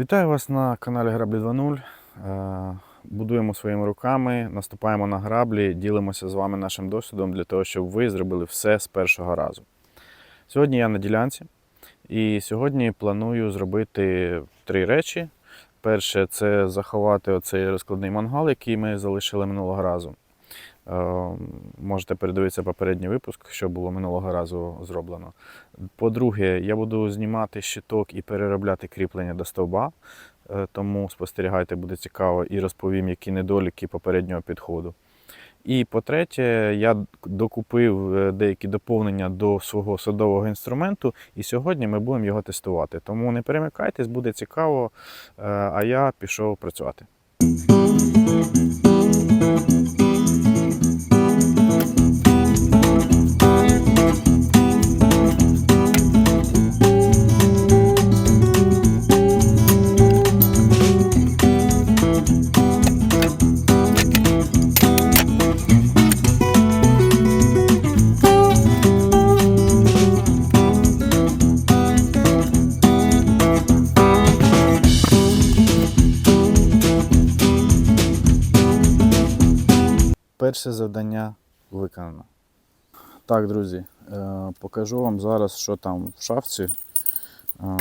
Вітаю вас на каналі Граблі 2.0. Е, Будуємо своїми руками, наступаємо на граблі, ділимося з вами нашим досвідом для того, щоб ви зробили все з першого разу. Сьогодні я на ділянці і сьогодні планую зробити три речі. Перше це заховати оцей розкладний мангал, який ми залишили минулого разу. Е, Можете передивитися попередній випуск, що було минулого разу зроблено. По-друге, я буду знімати щиток і переробляти кріплення до стовба, е, тому спостерігайте, буде цікаво і розповім, які недоліки попереднього підходу. І по-третє, я докупив е, деякі доповнення до свого садового інструменту, і сьогодні ми будемо його тестувати. Тому не перемикайтесь, буде цікаво, а я пішов працювати. Перше завдання виконано. Так, друзі, е, покажу вам зараз, що там в шафці. Е,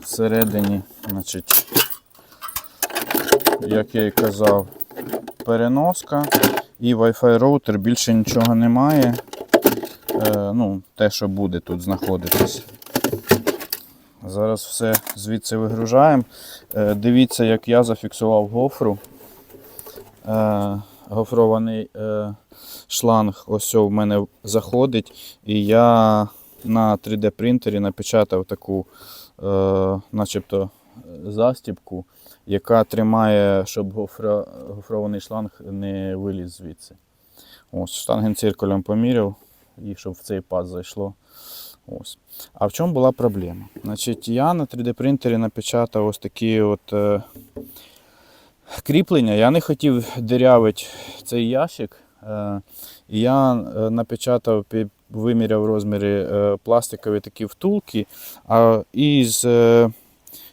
Всередині, значить, як я і казав, переноска і Wi-Fi роутер, більше нічого немає. Е, Ну, те, що буде тут знаходитись. Зараз все звідси вигружаємо. Дивіться, як я зафіксував гофру. Е, Гофрований е, шланг ось в мене заходить. І я на 3D принтері напечатав таку е, начебто застібку, яка тримає, щоб гофра, гофрований шланг не виліз звідси. Ось, штангенциркулем поміряв і щоб в цей паз зайшло. Ось. А в чому була проблема? Значить, я на 3D принтері напечатав ось такі от е, кріплення. Я не хотів дирявити цей ящик. Е, я е, напечатав, виміряв розміри е, пластикові такі втулки, а із е,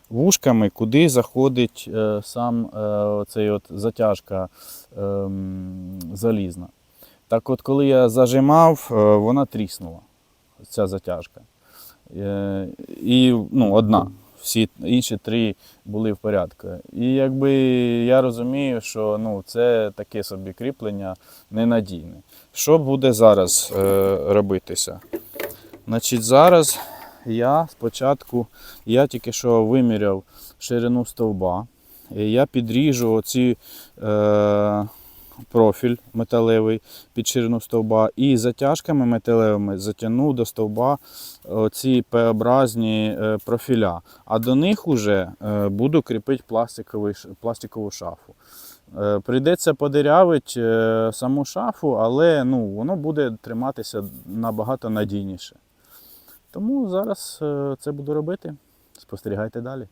вушками, куди заходить сам оцей от затяжка ем, залізна. Так от, коли я зажимав, вона тріснула, ця затяжка. І ну, одна. Всі інші три були в порядку. І якби я розумію, що ну, це таке собі кріплення ненадійне. Що буде зараз е, робитися? Значить, зараз я спочатку, я тільки що виміряв ширину стовба. І я підріжу оці е, профіль металевий під ширину стовба і затяжками металевими затягну до стовба ці П-образні е, профіля. А до них уже е, буду кріпити пластикову шафу. Е, Прийдеться подирявити е, саму шафу, але ну, воно буде триматися набагато надійніше. Тому зараз е, це буду робити. Спостерігайте далі.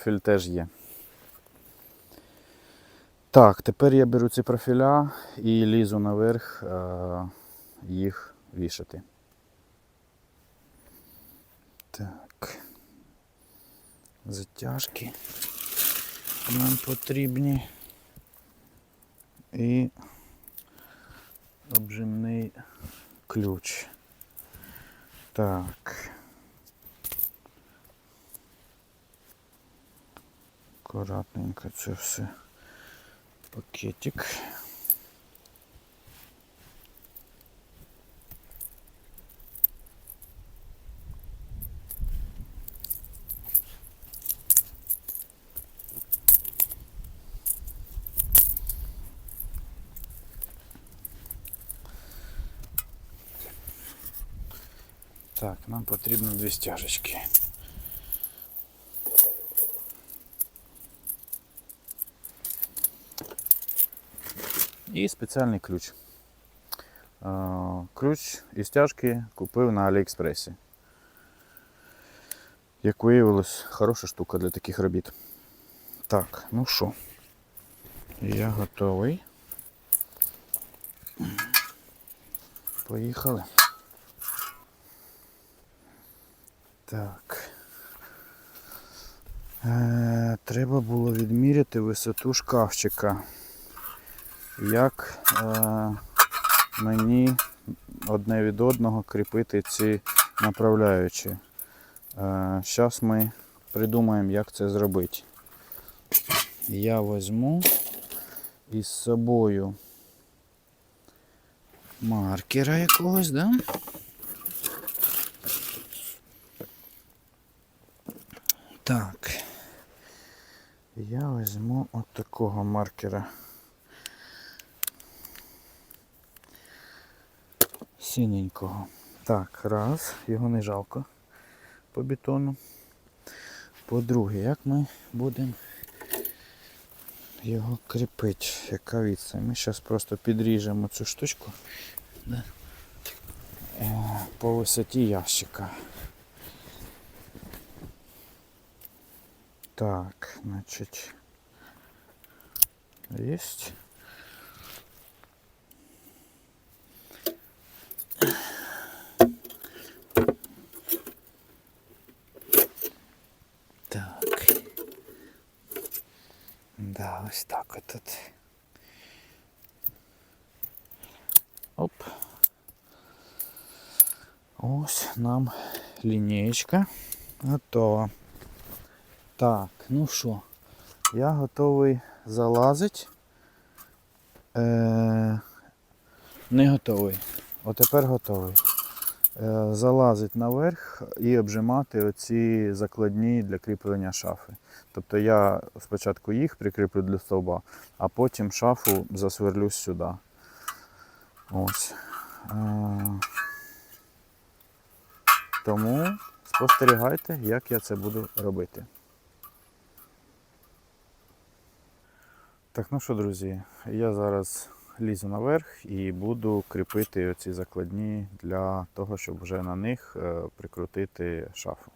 Профіль теж є. Так, тепер я беру ці профіля і лізу наверх е, їх вішати. Так. Затяжки нам потрібні. І обжимний ключ. Так. акуратненько це все пакетик. Так, нам потрібно дві стяжечки. І спеціальний ключ. Е, Ключ і стяжки купив на Аліекспресі. Як виявилось, хороша штука для таких робіт. Так, ну що, я готовий. Поїхали. Так. Е, треба було відміряти висоту шкафчика. Як е, мені одне від одного кріпити ці направляючі. Зараз ми придумаємо, як це зробити. Я візьму із собою маркера якогось, да? Так. Я візьму от такого маркера. Синенького. Так, раз, його не жалко по бетону. По-друге, як ми будемо його кріпити, яка відстань? Ми зараз просто підріжемо цю штучку да? Е, по висоті ящика. Так, значить. Есть. Так. Да, ось так от тут. Оп. Ось нам лінієчка готова. Так, ну що, я готовий залазити. Е, не готовий. Отепер готовий. Е, залазить наверх і обжимати оці закладні для кріплення шафи. Тобто я спочатку їх прикріплю для стовба, а потім шафу засверлю сюди. Ось. Е, тому спостерігайте, як я це буду робити. Так, ну що, друзі, я зараз лізу наверх і буду кріпити оці закладні для того, щоб вже на них е, прикрутити шафу.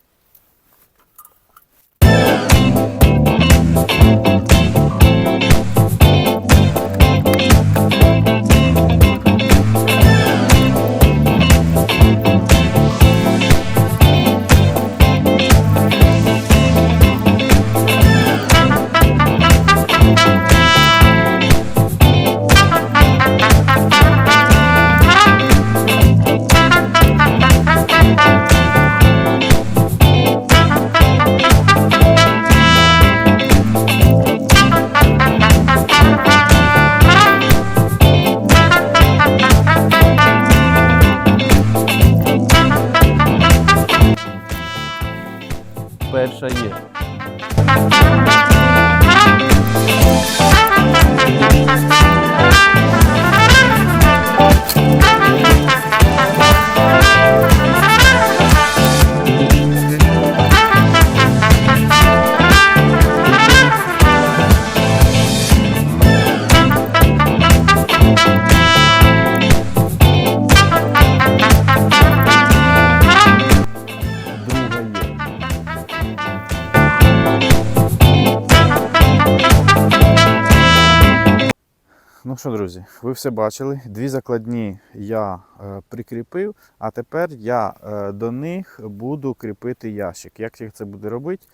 Що, друзі, ви все бачили. Дві закладні я е, прикріпив, а тепер я е, до них буду кріпити ящик. Як я це буду робити?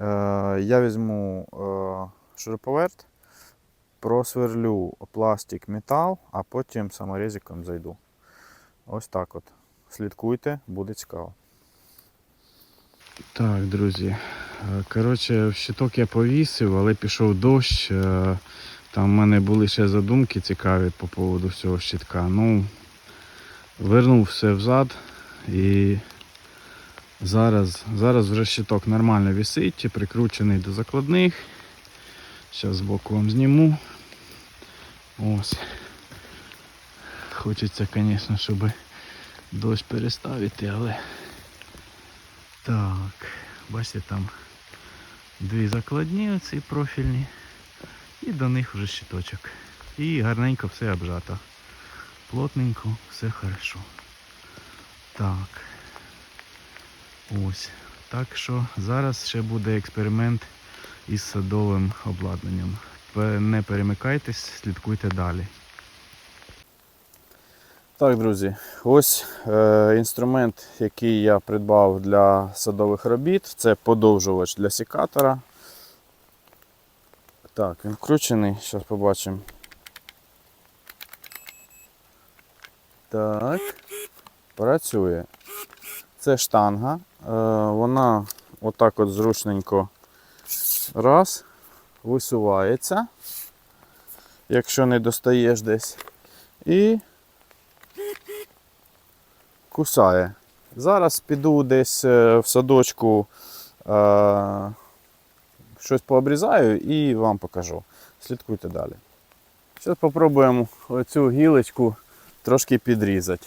Е, я візьму шуруповерт, просверлю пластик, метал, а потім саморезиком зайду. Ось так от. Слідкуйте, буде цікаво. Так, друзі. Коротше, щиток я повісив, але пішов дощ. Там в мене були ще задумки цікаві по поводу цього щитка. Ну, вернув все взад і зараз, зараз вже щиток нормально висить, прикручений до закладних. Зараз збоку вам зніму. Ось. Хочеться, звісно, щоб дощ переставити, але Так, бачите, там дві закладні оці профільні. І до них вже щиточок. І гарненько все обжато. Плотненько, все хорошо. Так. Ось. Так що зараз ще буде експеримент із садовим обладнанням. Не перемикайтесь, слідкуйте далі. Так, друзі, ось е, інструмент, який я придбав для садових робіт. Це подовжувач для секатора. Так, він вкручений, зараз побачимо. Так, працює. Це штанга. Е, вона отак от зручненько раз, висувається, якщо не достаєш десь. І кусає. Зараз піду десь е, в садочку, е, щось пообрізаю і вам покажу. Слідкуйте далі. Зараз спробуємо оцю гілочку трошки підрізати.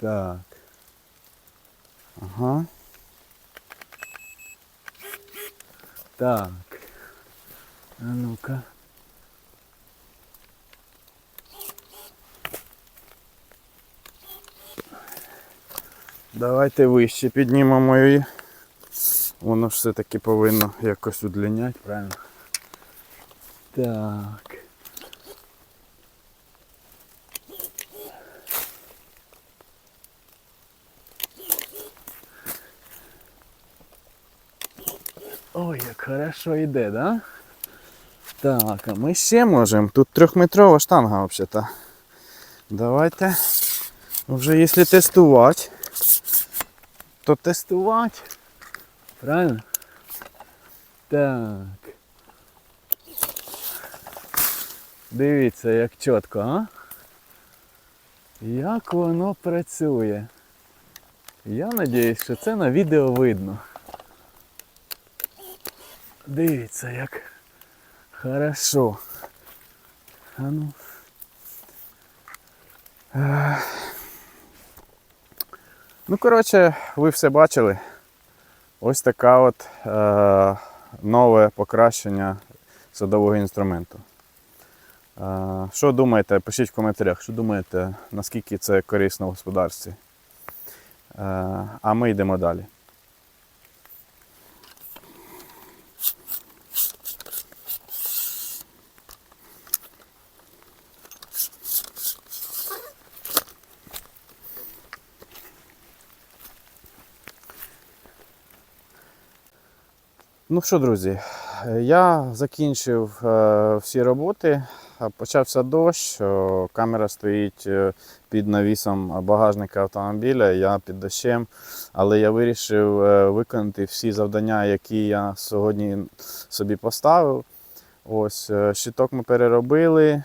Так. Ага. Так. А ну-ка. Давайте вище піднімемо її. Воно ж все-таки повинно якось удлиняти, правильно? Так. Ой, як хорошо йде, да? Так, а ми ще можемо. Тут трьохметрова штанга взагалі. Давайте. Вже якщо тестувати, то тестувати. Правильно? Так. Дивіться, як чітко, а? Як воно працює. Я сподіваюся, що це на відео видно. Дивіться, як хорошо. А ну. Ну, коротше, ви все бачили. Ось така от е, нове покращення садового інструменту. Е, що думаєте, пишіть в коментарях, що думаєте, наскільки це корисно в господарстві. Е, а ми йдемо далі. Ну що, друзі, я закінчив е, всі роботи. Почався дощ, камера стоїть е, під навісом багажника автомобіля, я під дощем, але я вирішив е, виконати всі завдання, які я сьогодні собі поставив. Ось, щиток ми переробили,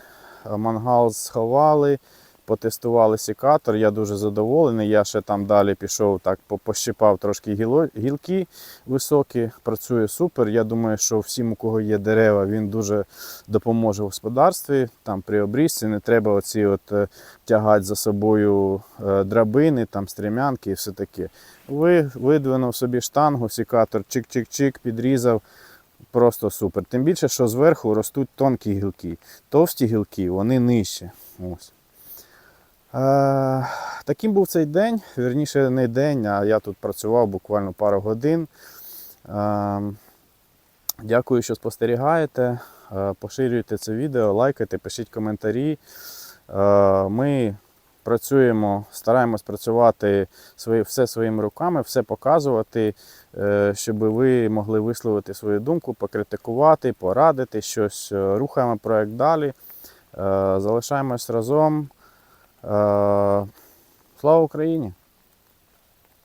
мангал сховали, потестували секатор. Я дуже задоволений. Я ще там далі пішов, так пощипав трошки гілки високі, працює супер. Я думаю, що всім, у кого є дерева, він дуже допоможе в господарстві. Там при обрізці не треба оці от е, тягати за собою е, драбини, там стрімянки і все таке. Ви видвинув собі штангу, секатор, чик-чик-чик, підрізав. Просто супер. Тим більше, що зверху ростуть тонкі гілки. Товсті гілки, вони нижче. Ось. Е, таким був цей день, вірніше не день, а я тут працював буквально пару годин. Е, дякую, що спостерігаєте. Е, поширюйте це відео, лайкайте, пишіть коментарі. Ми працюємо, стараємось працювати все своїми руками, все показувати, щоб ви могли висловити свою думку, покритикувати, порадити щось. Рухаємо проект далі. Залишаємось разом. Е, Слава Україні!